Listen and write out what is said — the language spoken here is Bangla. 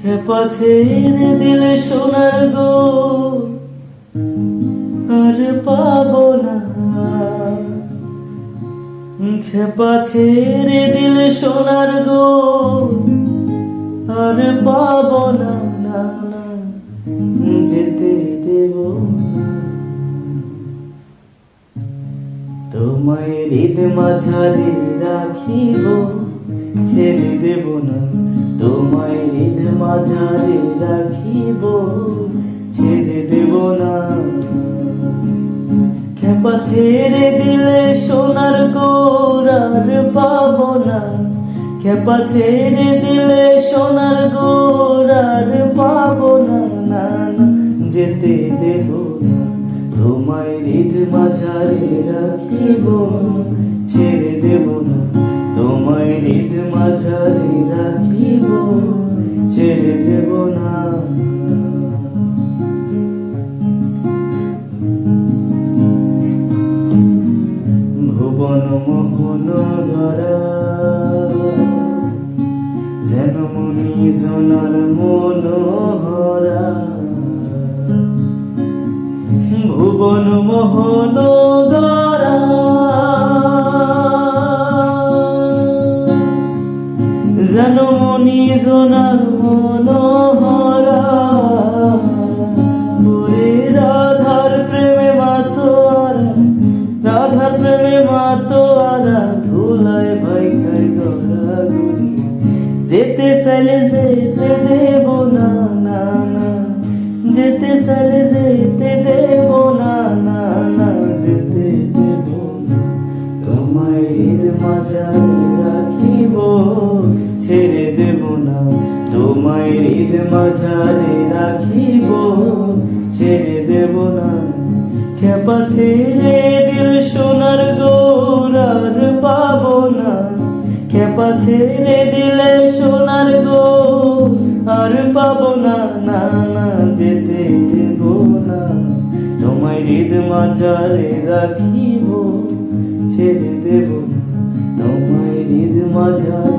খেপা ছেড়ে দিলে সোনার গো, আর পাবো না। খেপা ছেড়ে দিলে সোনার গো, আর পাবো না যেতে দেব তোমায় হৃদ মাঝারে রাখিব, ছেড়ে দেব না। তোমায় মাঝারে রাখিব, ছেড়ে দেব না। খেপা ছেড়ে দিলে সোনার গোরার পাবো না। খেপা ছেড়ে দিলে সোনার গোরার পাবো না। না যেতে দেব না। তোমায় হৃদ মাঝারে রাখিব, ছেড়ে ভুবন মোহন ধরা যেন মুনি জনার মনোহরা। ভুবন মোহন ধরা যেন মুনি জনার মনোহরা। যেতে চাইলে যেতে দেব না যেতে চাইলে যেতে দেব না না না। যেতে দেব রাখিব, ছেড়ে দেব না। তোমায় হৃদ মাঝারে রাখিব, ছেড়ে দেব না। খেপা ছেড়ে হৃদ মাজারে রাখিব ছেড়ে দেব তোমায় হৃদ মাঝারে